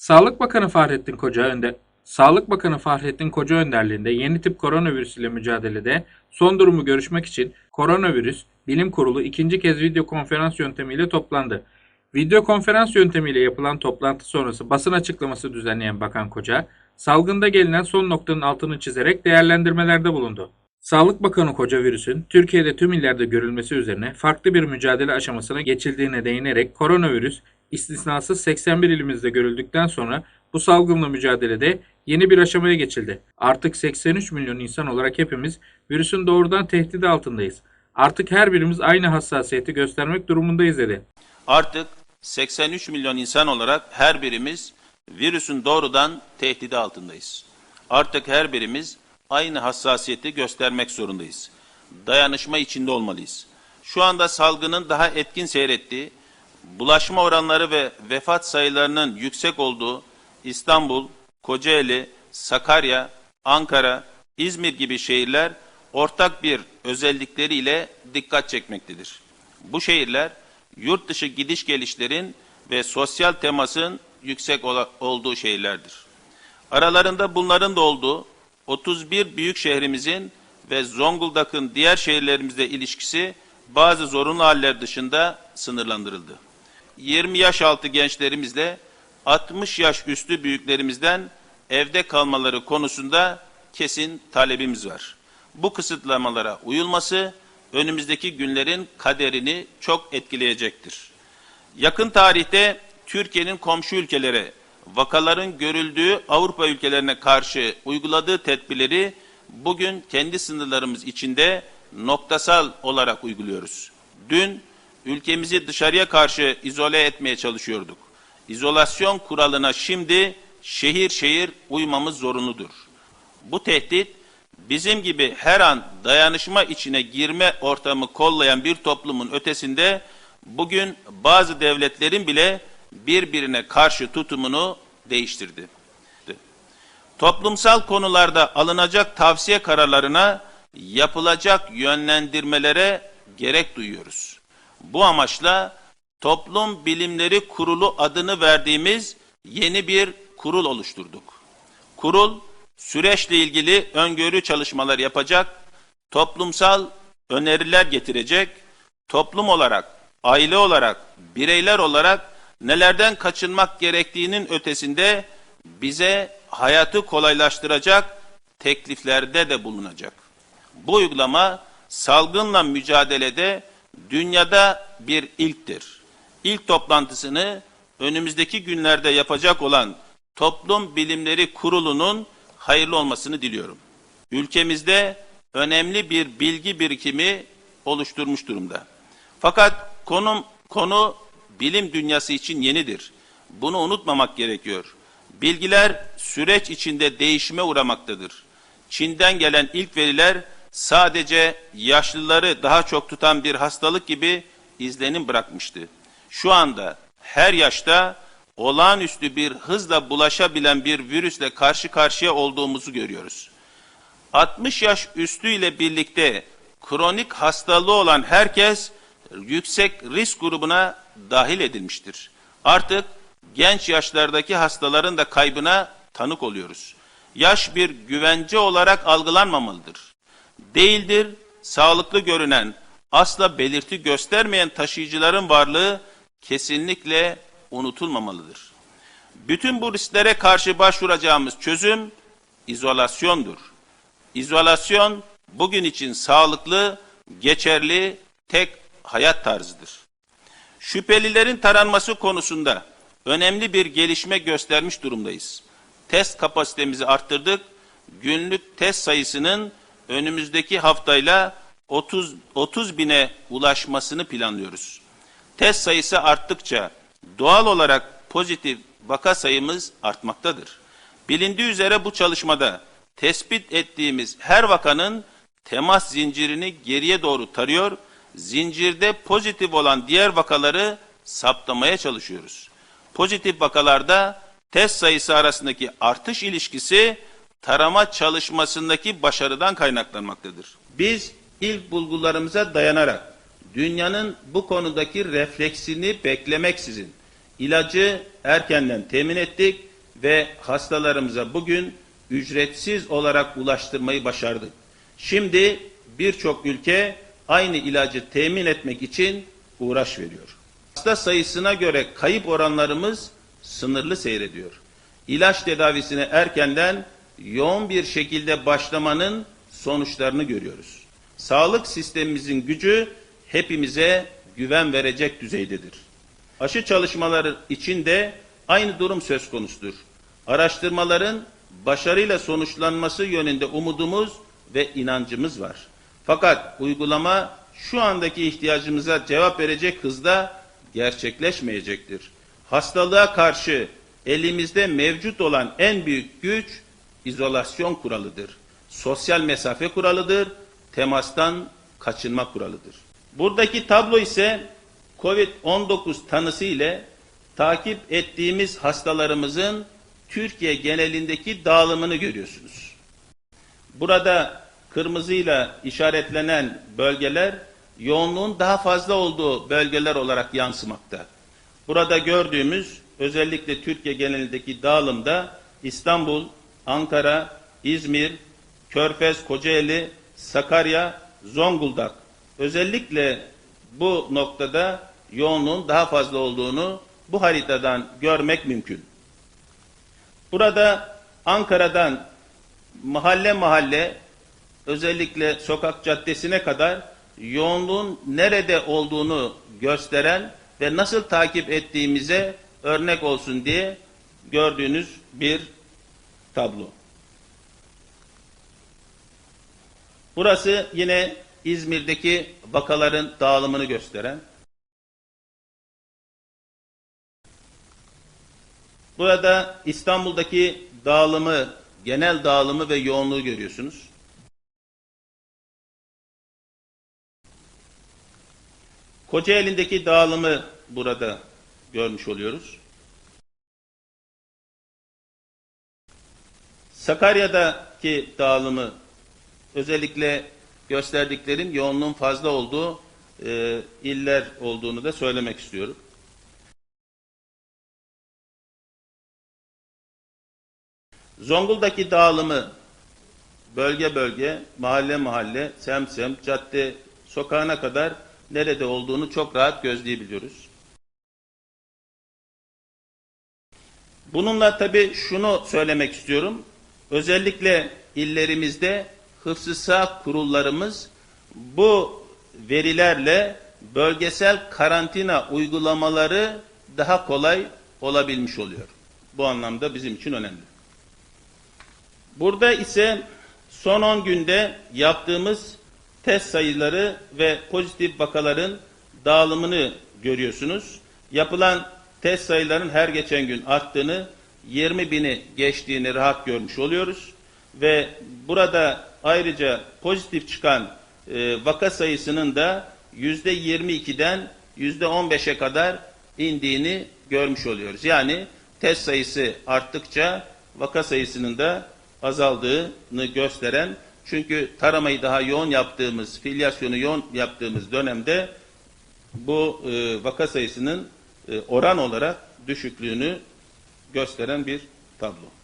Sağlık Bakanı Fahrettin Koca önde Sağlık Bakanı Fahrettin Koca önderliğinde yeni tip koronavirüs ile mücadelede son durumu görüşmek için Koronavirüs Bilim Kurulu ikinci kez video konferans yöntemiyle toplandı. Video konferans yöntemiyle yapılan toplantı sonrası basın açıklaması düzenleyen Bakan Koca, salgında gelinen son noktanın altını çizerek değerlendirmelerde bulundu. Sağlık Bakanı Koca virüsün Türkiye'de tüm illerde görülmesi üzerine farklı bir mücadele aşamasına geçildiğine değinerek koronavirüs istisnasız 81 ilimizde görüldükten sonra bu salgınla mücadelede yeni bir aşamaya geçildi. Artık 83 milyon insan olarak hepimiz virüsün doğrudan tehdidi altındayız. Artık her birimiz aynı hassasiyeti göstermek durumundayız dedi. Artık 83 milyon insan olarak her birimiz virüsün doğrudan tehdidi altındayız. Artık her birimiz aynı hassasiyeti göstermek zorundayız. Dayanışma içinde olmalıyız. Şu anda salgının daha etkin seyrettiği, bulaşma oranları ve vefat sayılarının yüksek olduğu İstanbul, Kocaeli, Sakarya, Ankara, İzmir gibi şehirler ortak bir özellikleriyle dikkat çekmektedir. Bu şehirler yurt dışı gidiş gelişlerin ve sosyal temasın yüksek olduğu şehirlerdir. Aralarında bunların da olduğu 31 büyük şehrimizin ve Zonguldak'ın diğer şehirlerimizle ilişkisi bazı zorunlu haller dışında sınırlandırıldı. 20 yaş altı gençlerimizle 60 yaş üstü büyüklerimizden evde kalmaları konusunda kesin talebimiz var. Bu kısıtlamalara uyulması önümüzdeki günlerin kaderini çok etkileyecektir. Yakın tarihte Türkiye'nin komşu ülkelere vakaların görüldüğü Avrupa ülkelerine karşı uyguladığı tedbirleri bugün kendi sınırlarımız içinde noktasal olarak uyguluyoruz. Dün ülkemizi dışarıya karşı izole etmeye çalışıyorduk. İzolasyon kuralına şimdi şehir şehir uymamız zorunludur. Bu tehdit bizim gibi her an dayanışma içine girme ortamı kollayan bir toplumun ötesinde bugün bazı devletlerin bile birbirine karşı tutumunu değiştirdi. Toplumsal konularda alınacak tavsiye kararlarına yapılacak yönlendirmelere gerek duyuyoruz. Bu amaçla Toplum Bilimleri Kurulu adını verdiğimiz yeni bir kurul oluşturduk. Kurul süreçle ilgili öngörü çalışmalar yapacak, toplumsal öneriler getirecek, toplum olarak, aile olarak, bireyler olarak nelerden kaçınmak gerektiğinin ötesinde bize hayatı kolaylaştıracak tekliflerde de bulunacak. Bu uygulama salgınla mücadelede dünyada bir ilktir. İlk toplantısını önümüzdeki günlerde yapacak olan Toplum Bilimleri Kurulu'nun hayırlı olmasını diliyorum. Ülkemizde önemli bir bilgi birikimi oluşturmuş durumda. Fakat konum konu bilim dünyası için yenidir. Bunu unutmamak gerekiyor. Bilgiler süreç içinde değişime uğramaktadır. Çin'den gelen ilk veriler sadece yaşlıları daha çok tutan bir hastalık gibi izlenim bırakmıştı. Şu anda her yaşta olağanüstü bir hızla bulaşabilen bir virüsle karşı karşıya olduğumuzu görüyoruz. 60 yaş üstüyle birlikte kronik hastalığı olan herkes yüksek risk grubuna dahil edilmiştir. Artık genç yaşlardaki hastaların da kaybına tanık oluyoruz. Yaş bir güvence olarak algılanmamalıdır. Değildir, sağlıklı görünen, asla belirti göstermeyen taşıyıcıların varlığı kesinlikle unutulmamalıdır. Bütün bu risklere karşı başvuracağımız çözüm izolasyondur. İzolasyon bugün için sağlıklı, geçerli tek hayat tarzıdır. Şüphelilerin taranması konusunda önemli bir gelişme göstermiş durumdayız. Test kapasitemizi arttırdık. Günlük test sayısının önümüzdeki haftayla 30, 30 bine ulaşmasını planlıyoruz. Test sayısı arttıkça doğal olarak pozitif vaka sayımız artmaktadır. Bilindiği üzere bu çalışmada tespit ettiğimiz her vakanın temas zincirini geriye doğru tarıyor, zincirde pozitif olan diğer vakaları saptamaya çalışıyoruz. Pozitif vakalarda test sayısı arasındaki artış ilişkisi tarama çalışmasındaki başarıdan kaynaklanmaktadır. Biz ilk bulgularımıza dayanarak dünyanın bu konudaki refleksini beklemeksizin ilacı erkenden temin ettik ve hastalarımıza bugün ücretsiz olarak ulaştırmayı başardık. Şimdi birçok ülke aynı ilacı temin etmek için uğraş veriyor. Hasta sayısına göre kayıp oranlarımız sınırlı seyrediyor. İlaç tedavisine erkenden yoğun bir şekilde başlamanın sonuçlarını görüyoruz. Sağlık sistemimizin gücü hepimize güven verecek düzeydedir. Aşı çalışmaları için de aynı durum söz konusudur. Araştırmaların başarıyla sonuçlanması yönünde umudumuz ve inancımız var. Fakat uygulama şu andaki ihtiyacımıza cevap verecek hızda gerçekleşmeyecektir. Hastalığa karşı elimizde mevcut olan en büyük güç izolasyon kuralıdır. Sosyal mesafe kuralıdır, temastan kaçınma kuralıdır. Buradaki tablo ise COVID-19 tanısı ile takip ettiğimiz hastalarımızın Türkiye genelindeki dağılımını görüyorsunuz. Burada kırmızıyla işaretlenen bölgeler yoğunluğun daha fazla olduğu bölgeler olarak yansımakta. Burada gördüğümüz özellikle Türkiye genelindeki dağılımda İstanbul, Ankara, İzmir, Körfez, Kocaeli, Sakarya, Zonguldak özellikle bu noktada yoğunluğun daha fazla olduğunu bu haritadan görmek mümkün. Burada Ankara'dan mahalle mahalle özellikle sokak caddesine kadar yoğunluğun nerede olduğunu gösteren ve nasıl takip ettiğimize örnek olsun diye gördüğünüz bir tablo. Burası yine İzmir'deki vakaların dağılımını gösteren. Burada İstanbul'daki dağılımı, genel dağılımı ve yoğunluğu görüyorsunuz. Kocaeli'ndeki dağılımı burada görmüş oluyoruz. Sakarya'daki dağılımı özellikle gösterdiklerim yoğunluğun fazla olduğu e, iller olduğunu da söylemek istiyorum. Zonguldak'taki dağılımı bölge bölge, mahalle mahalle, sem sem, cadde, sokağına kadar nerede olduğunu çok rahat gözleyebiliyoruz. Bununla tabii şunu söylemek istiyorum. Özellikle illerimizde hıfzı kurullarımız bu verilerle bölgesel karantina uygulamaları daha kolay olabilmiş oluyor. Bu anlamda bizim için önemli. Burada ise son 10 günde yaptığımız test sayıları ve pozitif vakaların dağılımını görüyorsunuz. Yapılan test sayıların her geçen gün arttığını, 20 bini geçtiğini rahat görmüş oluyoruz. Ve burada ayrıca pozitif çıkan e, vaka sayısının da yüzde 22'den yüzde 15'e kadar indiğini görmüş oluyoruz. Yani test sayısı arttıkça vaka sayısının da azaldığını gösteren çünkü taramayı daha yoğun yaptığımız, filyasyonu yoğun yaptığımız dönemde bu e, vaka sayısının e, oran olarak düşüklüğünü gösteren bir tablo.